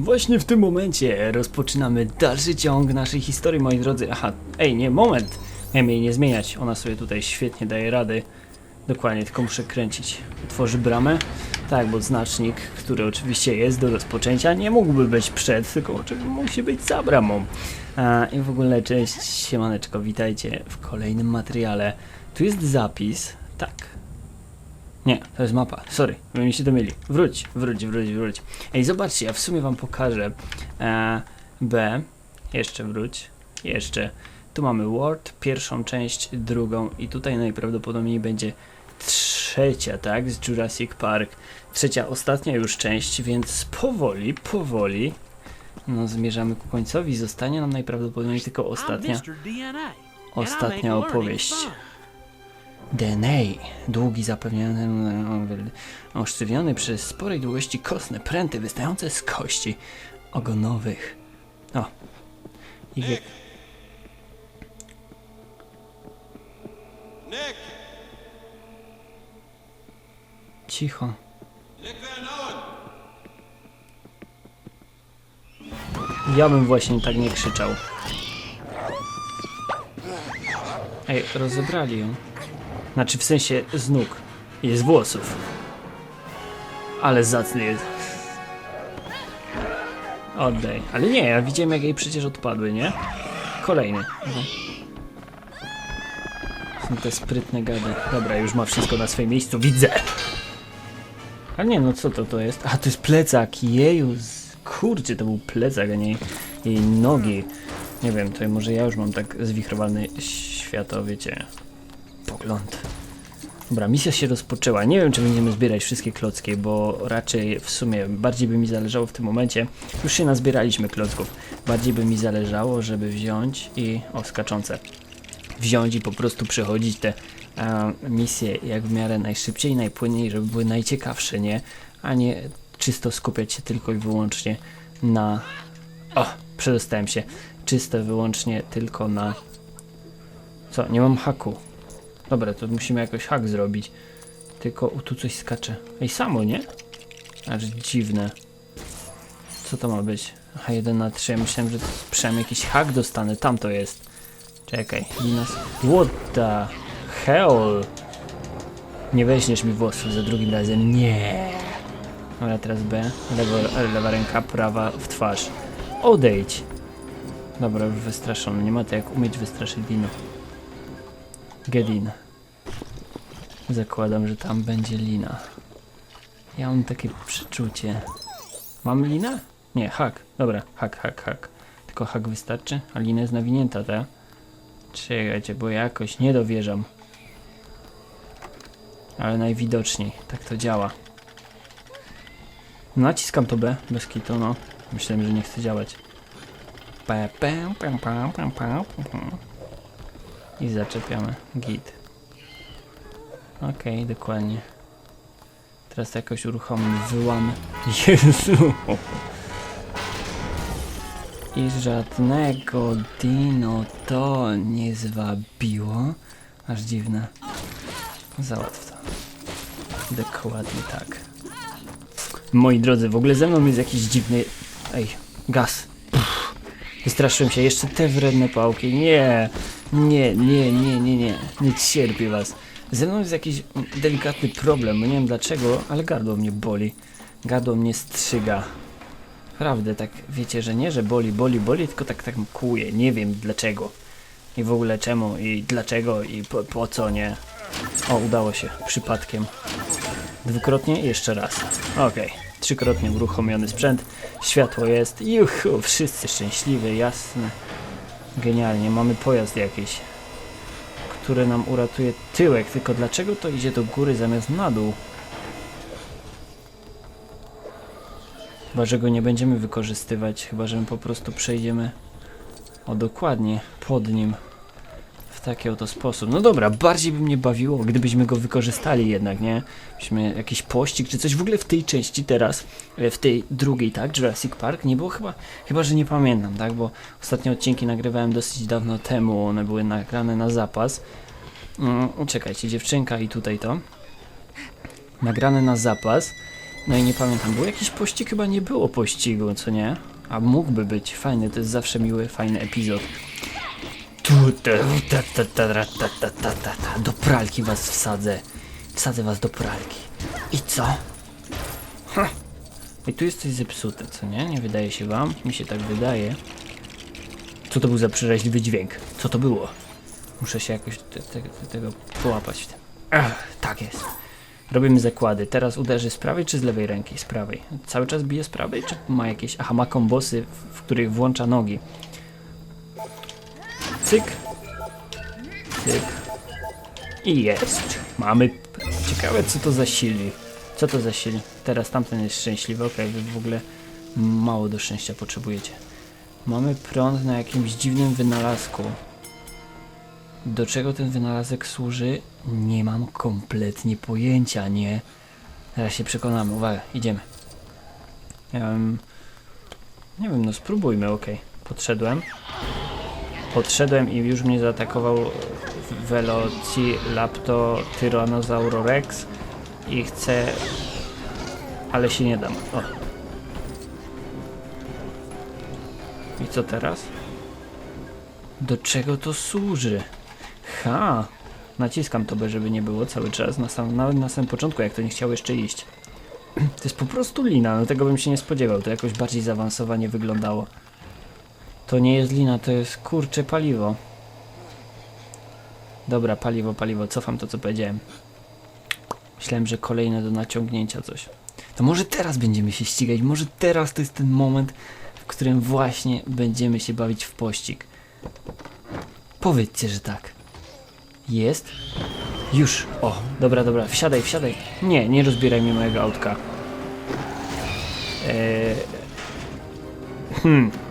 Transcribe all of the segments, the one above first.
Właśnie w tym momencie rozpoczynamy dalszy ciąg naszej historii, moi drodzy. Aha, ej, nie, moment. Miałem jej nie zmieniać. Ona sobie tutaj świetnie daje rady. Dokładnie, tylko muszę kręcić. Tworzy bramę. Tak, bo znacznik, który oczywiście jest do rozpoczęcia, nie mógłby być przed, tylko musi być za bramą. A, I w ogóle cześć, siemaneczko, witajcie w kolejnym materiale. Tu jest zapis, tak. Nie, to jest mapa, sorry, wy mi się to myli. Wróć, wróć, wróć, wróć. Ej, zobaczcie, ja w sumie wam pokażę. E, B, jeszcze wróć, jeszcze. Tu mamy World, pierwszą część, drugą i tutaj najprawdopodobniej będzie trzecia, tak, z Jurassic Park. Trzecia, ostatnia już część, więc powoli, powoli, no zmierzamy ku końcowi. Zostanie nam najprawdopodobniej tylko ostatnia, ostatnia opowieść. DNA, długi zapewniony, oszczywiony przez sporej długości kostne pręty wystające z kości ogonowych. O, i. Nick! cicho. Nick Owen! Ja bym właśnie tak nie krzyczał. Ej, rozebrali ją. Znaczy w sensie z nóg. I z włosów. Ale zacny jest. Oddaj. Ale nie, ja widziałem jak jej przecież odpadły, nie? Kolejny. Są te sprytne gady. Dobra, już ma wszystko na swoim miejscu, widzę! Ale nie, no co to to jest? A, to jest plecak, jeju, kurczę, to był plecak, a nie jej nogi. Nie wiem, to może ja już mam tak zwichrowany świato, wiecie, pogląd. Dobra, misja się rozpoczęła. Nie wiem, czy będziemy zbierać wszystkie klocki, bo raczej w sumie bardziej by mi zależało w tym momencie. Już się nazbieraliśmy klocków. Bardziej by mi zależało, żeby wziąć i. O, skaczące. Wziąć i po prostu przechodzić te e, misje jak w miarę najszybciej, najpłynniej, żeby były najciekawsze, nie? A nie czysto skupiać się tylko i wyłącznie na. O, przedostałem się. Czysto wyłącznie tylko na. Co? Nie mam haku. Dobra, to musimy jakoś hak zrobić. Tylko u, tu coś skacze. Ej, samo, nie? Aż dziwne. Co to ma być? Aha, 1 na 3. Myślałem, że przynajmniej jakiś hak dostanę. Tam to jest. Czekaj. Linas. What the hell? Nie weźmiesz mi włosów za drugim razem. Nie. Dobra, teraz B. Lewo, lewa ręka, prawa w twarz. Odejdź. Dobra, już wystraszony. Nie ma to jak umieć wystraszyć Dino. Gedin. Zakładam, że tam będzie lina. Ja mam takie przeczucie. Mam linę? Nie, hak. Dobra, hak, hak, hak. Tylko hak wystarczy? A lina jest nawinięta, ta? Czekajcie, bo ja jakoś nie dowierzam. Ale najwidoczniej tak to działa. Naciskam to B, bez kitu, no. Myślałem, że nie chce działać. I zaczepiamy. Git. Okej, dokładnie. Teraz jakoś uruchomimy. Wyłamy. Jezu! I żadnego dino to nie zwabiło. Aż dziwne. Załatw to. Dokładnie tak. Moi drodzy, w ogóle ze mną jest jakiś dziwny... Ej, gaz. Wystraszyłem się. Jeszcze te wredne pałki. Nie, nie, nie, nie, nie, nie. Nie cierpię was. Ze mną jest jakiś delikatny problem, nie wiem dlaczego, ale gardło mnie boli. Gardło mnie strzyga. Naprawdę, tak wiecie, że nie, że boli, boli, boli, tylko tak tak kłuje. Nie wiem dlaczego. I w ogóle czemu, i dlaczego, i po, po co, nie. O, udało się, przypadkiem. Dwukrotnie, jeszcze raz. Okej, trzykrotnie uruchomiony sprzęt. Światło jest, juhu, wszyscy szczęśliwi, jasne. Genialnie, mamy pojazd jakiś, który nam uratuje tyłek. Tylko dlaczego to idzie do góry zamiast na dół? Chyba, że go nie będziemy wykorzystywać, chyba, że my po prostu przejdziemy o dokładnie pod nim w taki oto sposób. No dobra, bardziej by mnie bawiło, gdybyśmy go wykorzystali jednak, nie? Byśmy jakiś pościg czy coś w ogóle w tej części teraz, e, w tej drugiej, tak? Jurassic Park nie było chyba, chyba, że nie pamiętam, tak? Bo ostatnie odcinki nagrywałem dosyć dawno temu, one były nagrane na zapas. Mm, czekajcie, dziewczynka i tutaj to. Nagrane na zapas. No i nie pamiętam, był jakiś pościg? Chyba nie było pościgu, co nie? A mógłby być, fajny, to jest zawsze miły, fajny epizod. Do pralki was wsadzę. Wsadzę was do pralki. I co? Ha. I tu jest coś zepsute, co nie? Nie wydaje się wam? Mi się tak wydaje. Co to był za przeraźliwy dźwięk? Co to było? Muszę się jakoś te, te, te, tego połapać. Ach, tak jest. Robimy zakłady. Teraz uderzy z prawej czy z lewej ręki? Z prawej. Cały czas bije z prawej, czy ma jakieś... Aha, ma kombosy, w których włącza nogi. Cyk. Cyk. I jest. Mamy... Ciekawe, co to za silnik. Co to za silnik? Teraz tamten jest szczęśliwy. Okej, wy w ogóle mało do szczęścia potrzebujecie. Mamy prąd na jakimś dziwnym wynalazku. Do czego ten wynalazek służy? Nie mam kompletnie pojęcia, nie? Zaraz się przekonamy. Uwaga, idziemy. Bym... Nie wiem, no spróbujmy, okej. Podszedłem. Podszedłem i już mnie zaatakował Tyrannosaurus i chcę... Ale się nie dam. O. I co teraz? Do czego to służy? Ha! Naciskam to, by żeby nie było cały czas, na, sam, nawet na samym początku, jak to nie chciało jeszcze iść. To jest po prostu lina, no tego bym się nie spodziewał, to jakoś bardziej zaawansowanie wyglądało. To nie jest lina, to jest kurcze paliwo. Dobra, paliwo, paliwo, cofam to co powiedziałem. Myślałem, że kolejne do naciągnięcia coś. To może teraz będziemy się ścigać, może teraz to jest ten moment, w którym właśnie będziemy się bawić w pościg. Powiedzcie, że tak. Jest? Już. O, dobra, dobra, wsiadaj, wsiadaj. Nie, nie rozbieraj mi mojego autka. Eee... Hmm.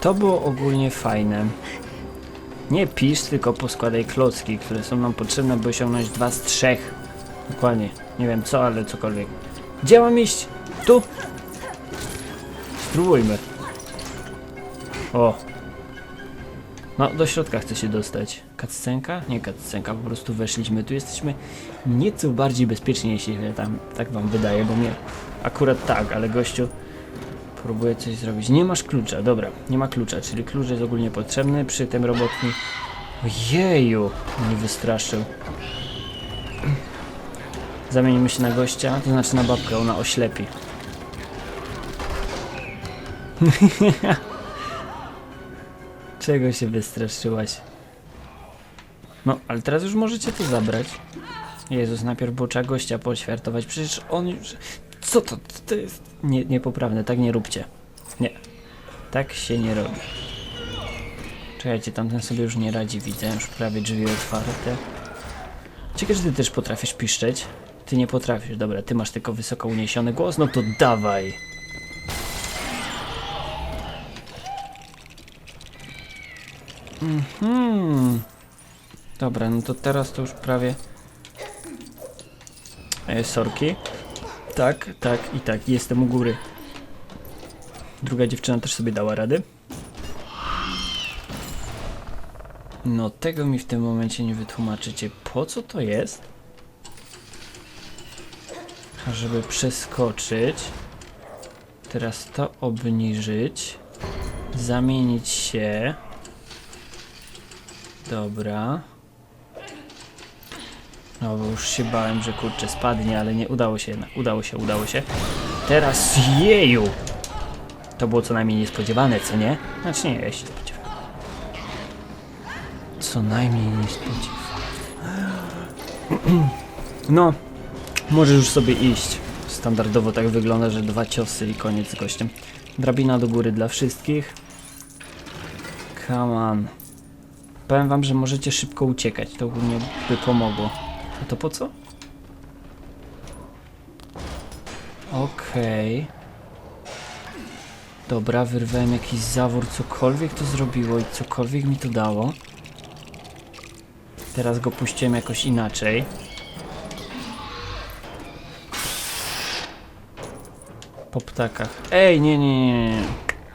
To było ogólnie fajne. Nie pisz, tylko poskładaj klocki, które są nam potrzebne, by osiągnąć dwa z trzech. Dokładnie. Nie wiem co, ale cokolwiek. Gdzie mam iść? Tu? Spróbujmy. O. No, do środka chcę się dostać. Kaccenka? Nie kaccenka, po prostu weszliśmy. Tu jesteśmy nieco bardziej bezpieczni, jeśli tam tak wam wydaje, bo mnie akurat tak, ale gościu Próbuję coś zrobić. Nie masz klucza, dobra, nie ma klucza, czyli klucz jest ogólnie potrzebny przy tym robotni. Ojeju, mnie wystraszył. Zamienimy się na gościa, to znaczy na babkę, ona oślepi. Czego się wystraszyłaś? No, ale teraz już możecie to zabrać. Jezus, najpierw było trzeba gościa poćwiartować, przecież on już... Co to? To jest nie, niepoprawne, tak nie róbcie. Nie. Tak się nie robi. Czekajcie, tamten sobie już nie radzi, widzę, już prawie drzwi otwarte. Ciekawe, że ty też potrafisz piszczeć. Ty nie potrafisz, dobra, ty masz tylko wysoko uniesiony głos, no to dawaj. Mhm. Dobra, no to teraz to już prawie... E, sorki. Tak, tak i tak, jestem u góry. Druga dziewczyna też sobie dała radę. No tego mi w tym momencie nie wytłumaczycie. Po co to jest? A Żeby przeskoczyć. Teraz to obniżyć. Zamienić się. Dobra. No bo już się bałem, że kurczę spadnie, ale nie udało się jednak. Udało się, udało się. Teraz jeju! To było co najmniej niespodziewane, co nie? Znaczy nie, ja się spodziewałem. Co najmniej niespodziewane. No, możesz już sobie iść. Standardowo tak wygląda, że dwa ciosy i koniec z gościem. Drabina do góry dla wszystkich. Come on. Powiem wam, że możecie szybko uciekać. To by pomogło. A to po co? Okej. Dobra, wyrwałem jakiś zawór, cokolwiek to zrobiło i cokolwiek mi to dało. Teraz go puściłem jakoś inaczej. Po ptakach. Ej, nie, nie, nie, nie.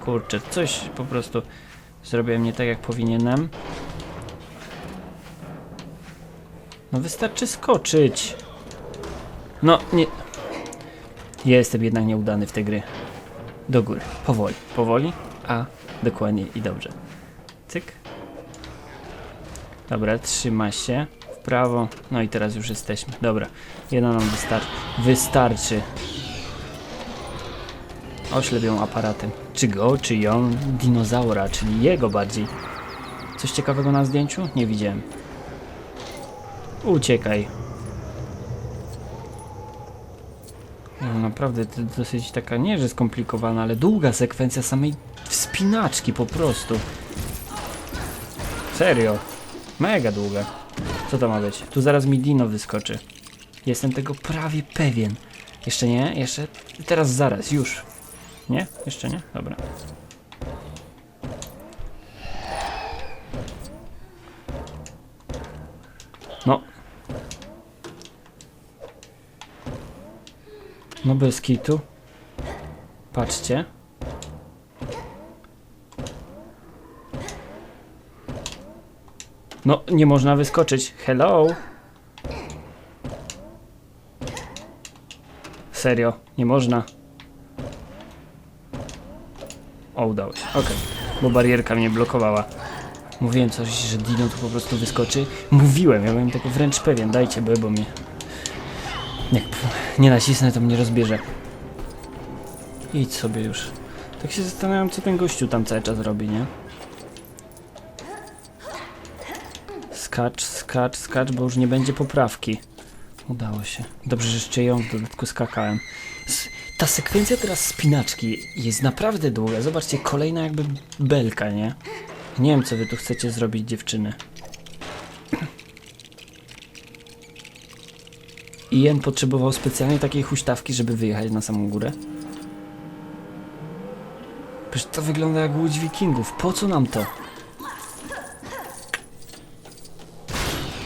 Kurczę, coś po prostu zrobiłem nie tak jak powinienem. No wystarczy skoczyć. No, nie... Jestem jednak nieudany w te gry. Do góry. Powoli. Powoli, a dokładnie i dobrze. Cyk. Dobra, trzyma się. W prawo. No i teraz już jesteśmy. Dobra. Jedno nam wystarczy. Wystarczy. Oślepią aparatem. Czy go, czy ją? Dinozaura, czyli jego bardziej. Coś ciekawego na zdjęciu? Nie widziałem. Uciekaj. No, naprawdę to dosyć taka, nie że skomplikowana, ale długa sekwencja samej wspinaczki po prostu. Serio. Mega długa. Co to ma być? Tu zaraz mi Dino wyskoczy. Jestem tego prawie pewien. Jeszcze nie? Jeszcze? Teraz zaraz, już. Nie? Jeszcze nie? Dobra. No bez kitu. Patrzcie. No, nie można wyskoczyć. Hello? Serio, nie można. O, udało się. Okej, bo barierka mnie blokowała. Mówiłem coś, że Dino tu po prostu wyskoczy. Mówiłem, ja byłem tego wręcz pewien. Dajcie bo mnie... Nie nacisnę, to mnie rozbierze. Idź sobie już. Tak się zastanawiam, co ten gościu tam cały czas robi, nie? Skacz, skacz, skacz, bo już nie będzie poprawki. Udało się. Dobrze, że jeszcze ją w dodatku skakałem. Ta sekwencja teraz spinaczki jest naprawdę długa. Zobaczcie, kolejna jakby belka, nie? Nie wiem, co wy tu chcecie zrobić, dziewczyny. Ian potrzebował specjalnie takiej huśtawki, żeby wyjechać na samą górę. Przecież to wygląda jak łódź wikingów. Po co nam to?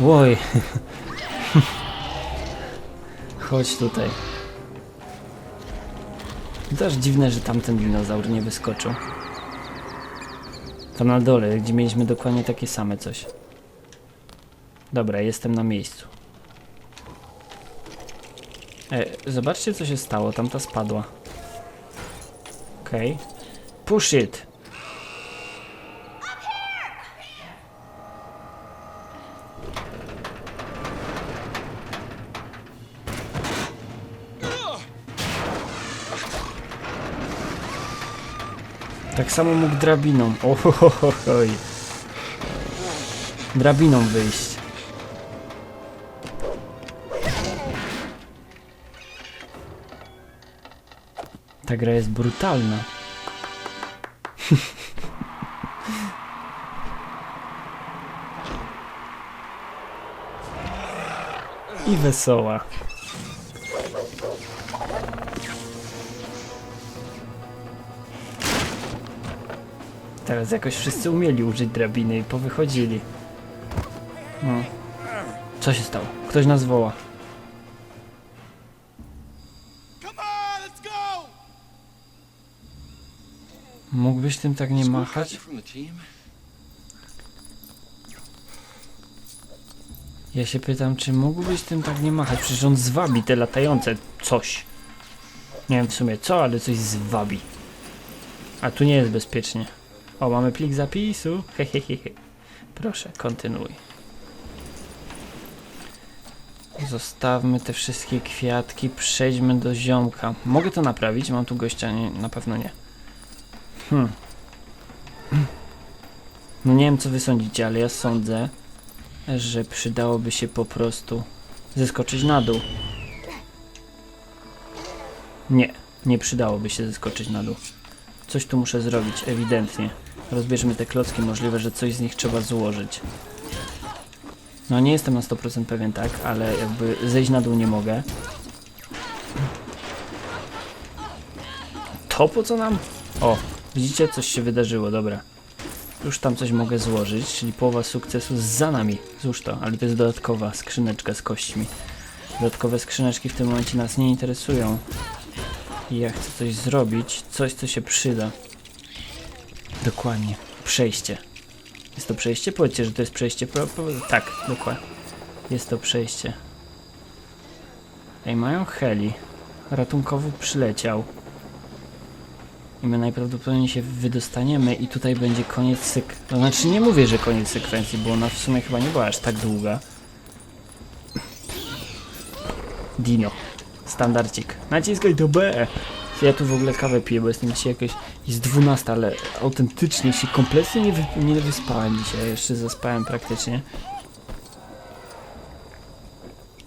Łoj. Chodź tutaj. Też dziwne, że tamten dinozaur nie wyskoczył. Tam na dole, gdzie mieliśmy dokładnie takie same coś. Dobra, jestem na miejscu. E, zobaczcie co się stało, tamta spadła. Okej. Push it! Tak samo mógł drabiną. Ohohohoj. Drabiną wyjść. Ta gra jest brutalna. I wesoła. Teraz jakoś wszyscy umieli użyć drabiny i powychodzili. No. Co się stało? Ktoś nas woła. Mógłbyś tym tak nie machać? Ja się pytam, czy mógłbyś tym tak nie machać? Przecież on zwabi te latające coś. Nie wiem w sumie co, ale coś zwabi. A tu nie jest bezpiecznie. O, mamy plik zapisu. Hehehe. Proszę, kontynuuj. Zostawmy te wszystkie kwiatki, przejdźmy do ziomka. Mogę to naprawić? Mam tu gościa? Nie, na pewno nie. Hmm. No nie wiem co wy sądzicie, ale ja sądzę, że przydałoby się po prostu zeskoczyć na dół. Nie, nie przydałoby się zeskoczyć na dół. Coś tu muszę zrobić, ewidentnie. Rozbierzmy te klocki, możliwe, że coś z nich trzeba złożyć. No nie jestem na 100% pewien, tak, ale jakby zejść na dół nie mogę. To po co nam? O, widzicie, coś się wydarzyło, dobra. Już tam coś mogę złożyć, czyli połowa sukcesu za nami. Złóż to, ale to jest dodatkowa skrzyneczka z kośćmi. Dodatkowe skrzyneczki w tym momencie nas nie interesują. I ja chcę coś zrobić, coś co się przyda. Dokładnie, przejście. Jest to przejście? Powiedzcie, że to jest przejście. Pro, pro, tak, dokładnie. jest to przejście. Ej, mają heli. Ratunkowy przyleciał. I my najprawdopodobniej się wydostaniemy i tutaj będzie koniec syk... To znaczy nie mówię, że koniec sekwencji, bo ona w sumie chyba nie była aż tak długa. Dino. Standardcik. Naciskaj to B. Ja tu w ogóle kawę piję, bo jestem dzisiaj jakoś... Jest 12, ale autentycznie się kompletnie nie, wy, nie wyspałem dzisiaj. Jeszcze zaspałem praktycznie.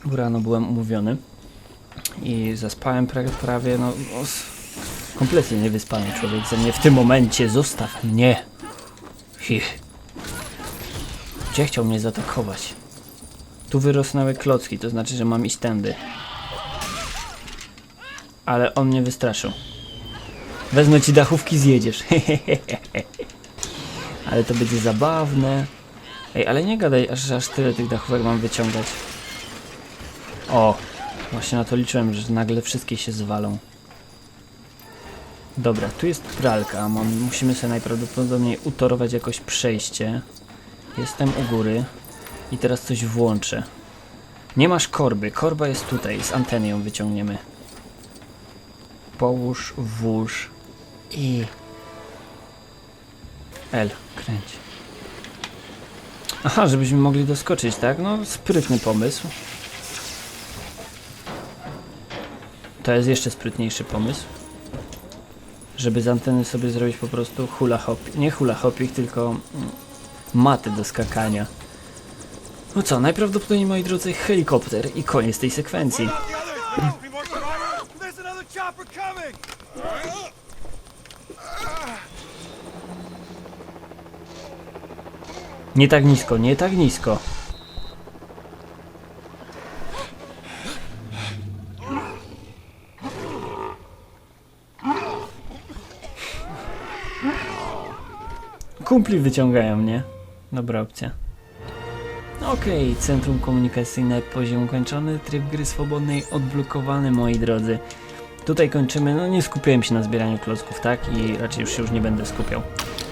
Bo Rano byłem umówiony. I zaspałem pra, prawie, no... kompletnie niewyspany człowiek ze mnie w tym momencie. Zostaw mnie. Hi. Gdzie chciał mnie zaatakować? Tu wyrosnęły klocki, to znaczy, że mam iść tędy. Ale on mnie wystraszył. Wezmę ci dachówki, zjedziesz. ale to będzie zabawne. Ej, ale nie gadaj, aż, aż tyle tych dachówek mam wyciągać. O, właśnie na to liczyłem, że nagle wszystkie się zwalą. Dobra, tu jest pralka. Mam, musimy sobie najprawdopodobniej utorować jakoś przejście. Jestem u góry i teraz coś włączę. Nie masz korby. Korba jest tutaj. Z anteny ją wyciągniemy. Połóż, włóż i... L, kręć. Aha, żebyśmy mogli doskoczyć, tak? No, sprytny pomysł. To jest jeszcze sprytniejszy pomysł. Żeby z anteny sobie zrobić po prostu hula hop. Nie hula hopik, tylko mm, maty do skakania. No co, najprawdopodobniej moi drodzy helikopter i koniec tej sekwencji. Nie tak nisko, nie tak nisko. Kumpli wyciągają mnie. Dobra opcja. Okej, centrum komunikacyjne, poziom kończony, tryb gry swobodnej odblokowany, moi drodzy. Tutaj kończymy, no nie skupiałem się na zbieraniu klocków, tak? I raczej już się już nie będę skupiał.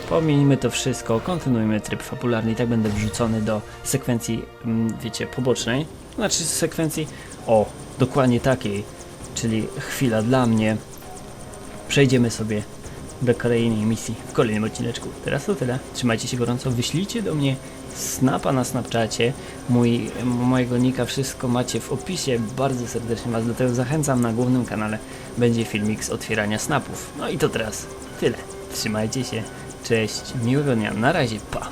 Pomijmy to wszystko, kontynuujmy tryb fabularny i tak będę wrzucony do sekwencji, mm, wiecie, pobocznej. Znaczy sekwencji, o, dokładnie takiej, czyli chwila dla mnie. Przejdziemy sobie do kolejnej misji w kolejnym odcineczku. Teraz to tyle. Trzymajcie się gorąco, wyślijcie do mnie snapa na Snapchacie. Mój, mojego nika wszystko macie w opisie. Bardzo serdecznie Was do tego zachęcam. Na głównym kanale będzie filmik z otwierania snapów. No i to teraz tyle. Trzymajcie się. Cześć, miłego dnia. Na razie, pa.